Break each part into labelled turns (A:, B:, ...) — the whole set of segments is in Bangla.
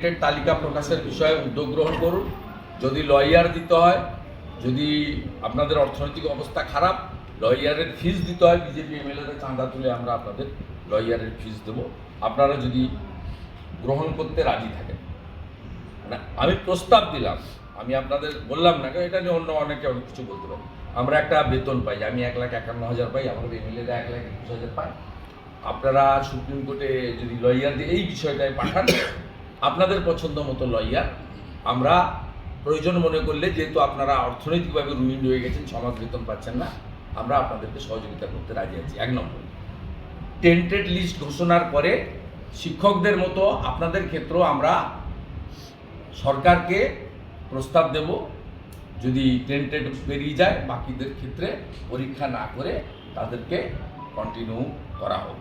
A: তালিকা প্রকাশের বিষয়ে উদ্যোগ গ্রহণ করুন। যদি লয়ার দিতে হয়, যদি আপনাদের অর্থনৈতিক অবস্থা খারাপ, লয়ারের ফিস দিতে হয়, বিজেপি এমএলএদের চাঁদা তুলে আমরা আপনাদের লয়ারের ফিস দেবো। আপনারা যদি গ্রহণ করতে রাজি থাকেন। মানে আমি প্রস্তাব দিলাম, আমি আপনাদের বললাম না এটা নিয়ে অন্য অনেকে অনেক কিছু বলতে পারে। আমরা একটা বেতন পাই আমি এক লাখ একান্ন হাজার পাই, আমাদের এমএলএরা এক লাখ একুশ হাজার পায়। আপনারা সুপ্রিম কোর্টে যদি লয়ার দিয়ে এই বিষয়টায় পাঠান আপনাদের পছন্দ মতো লয়ার আমরা প্রয়োজন মনে করলে যেহেতু আপনারা অর্থনৈতিকভাবে রুইন হয়ে গেছেন, সমাজ বেতন পাচ্ছেন না, আমরা আপনাদেরকে সহযোগিতা করতে রাজি আছি। এক নম্বর। টেন্টেড লিস্ট ঘোষণার পরে শিক্ষকদের মতো আপনাদের ক্ষেত্রেও আমরা সরকারকে প্রস্তাব দেব, যদি টেন্টেড বেরিয়ে যায়, বাকিদের ক্ষেত্রে পরীক্ষা না করে তাদেরকে কন্টিনিউ করা হোক।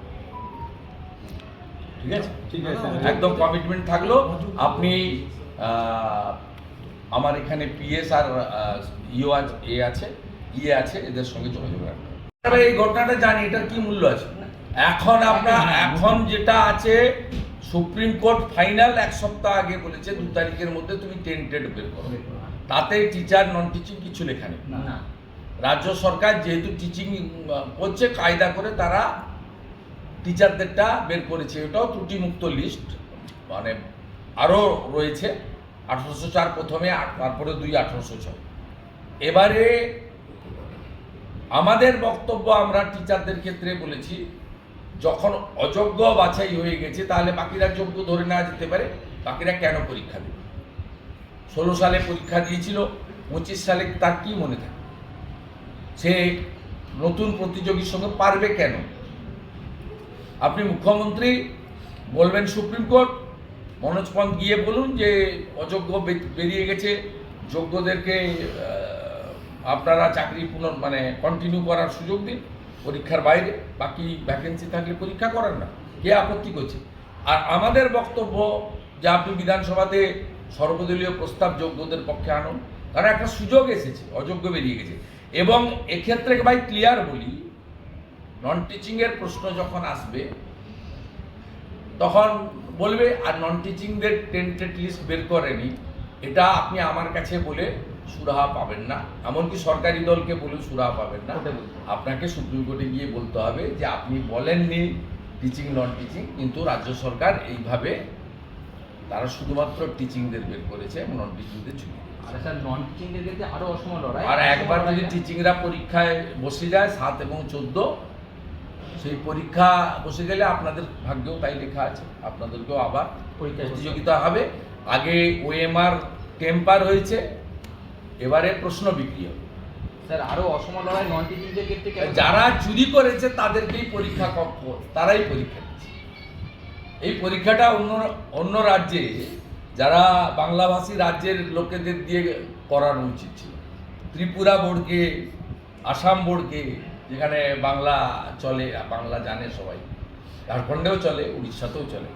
A: ঠিক আছে?
B: ঠিক আছে
A: একদম কমিটমেন্ট থাকল। আপনি আমার এখানে পিএস আর ইও এ আছে ইয়ে আছে এদের সঙ্গে যোগাযোগ রাখবেন এই ঘটনাটা জানি এটার কি মূল্য আছে? এখন আপনার এখন যেটা আছে সুপ্রিম কোর্ট ফাইনাল এক সপ্তাহ আগে বলেছে দু তারিখের মধ্যে তুমি টেন্টেড বের করো। তাতে টিচার নন টিচিং কিছু লেখা নেই।
B: না।
A: রাজ্য সরকার যেহেতু টিচিং করছে কায়দা করে তারা টিচারদেরটা বের করেছে। এটাও ত্রুটিমুক্ত লিস্ট মানে আরও রয়েছে, আঠারোশো চার প্রথমে তারপরে দুই, আঠারোশো ছয়। এবারে আমাদের বক্তব্য আমরা টিচারদের ক্ষেত্রে বলেছি, যখন অযোগ্য বাছাই হয়ে গেছে, তাহলে বাকিরা যোগ্য ধরে নেওয়া যেতে পারে। বাকিরা কেন পরীক্ষা দেবে? ষোলো সালে পরীক্ষা দিয়েছিল, পঁচিশ সালে তার কি মনে থাকে? সে নতুন প্রতিযোগীর সঙ্গে পারবে কেন? আপনি মুখ্যমন্ত্রী বলবেন সুপ্রিম কোর্ট, মনোজ পন্থ গিয়ে বলুন যে অযোগ্য বেরিয়ে গেছে, যোগ্যদেরকে আপনারা চাকরি পুনর মানে কন্টিনিউ করার সুযোগ দিন, পরীক্ষার বাইরে, বাকি ভ্যাকেন্সি থাকলে পরীক্ষা করেন না, কে আপত্তি করছে? আর আমাদের বক্তব্য যে আপনি বিধানসভাতে সর্বদলীয় প্রস্তাব যোগ্যদের পক্ষে আনুন কারণ একটা সুযোগ এসেছে, অযোগ্য বেরিয়ে গেছে। এবং এক্ষেত্রে ভাই ক্লিয়ার বলি নন টিচিংয়ের প্রশ্ন যখন আসবে তখন বলবে আর নন টিচিংদের টেন্টেড লিস্ট বের করেনি এটা আপনি আমার কাছে বলে সুরাহা পাবেন না। এমনকি সরকারি দলকে বলে সুরাহা পাবেন না। আপনাকে সুপ্রিম কোর্টে গিয়ে বলতে হবে যে আপনি বলেননি টিচিং নন টিচিং কিন্তু রাজ্য সরকার এইভাবে তারা শুধুমাত্র টিচিংদের বের করেছে এবং নন টিচিংদের ছুটি
B: নন টিচিংদের ক্ষেত্রে আরও অসম লড়াই?
A: আর একবার যদি টিচিংরা পরীক্ষায় বসে যায় সাত এবং চোদ্দ সেই পরীক্ষা বসে গেলে আপনাদের ভাগ্যেও তাই লেখা আছে। আপনাদেরকেও আবার প্রতিযোগিতা হবে। আগে ওএমআর টেম্পার হয়েছে এবারে প্রশ্ন বিক্রি হবে।
B: স্যার আরও অসম লড়াই নন টিচিংদের ক্ষেত্রে
A: যারা চুরি করেছে তাদেরকেই পরীক্ষা কক্ষ তারাই পরীক্ষা দিচ্ছে। এই পরীক্ষাটা অন্য অন্য রাজ্যে যারা বাংলাভাষী রাজ্যের লোকেদের দিয়ে করানো উচিত ছিল। ত্রিপুরা বোর্ডকে আসাম বোর্ডকে যেখানে বাংলা চলে বাংলা জানে সবাই। ঝাড়খণ্ডেও চলে উড়িষ্যাতেও চলে।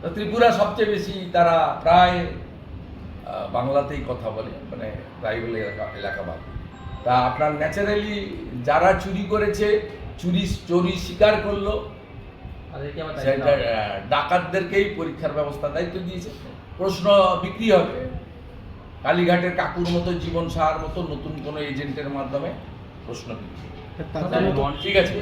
A: তো ত্রিপুরা সবচেয়ে বেশি তারা প্রায় বাংলাতেই কথা বলে মানে ট্রাইবেল এলাকা এলাকাবাদ। তা আপনার ন্যাচারালি যারা চুরি করেছে চুরি চুরি স্বীকার করল ডাকাতদেরকেই পরীক্ষার ব্যবস্থা দায়িত্ব দিয়েছে। প্রশ্ন বিক্রি হবে। কালীঘাটের কাকুর মতো জীবন সাহার মতো নতুন কোনো এজেন্টের মাধ্যমে প্রশ্ন বিক্রি ঠিক আছে।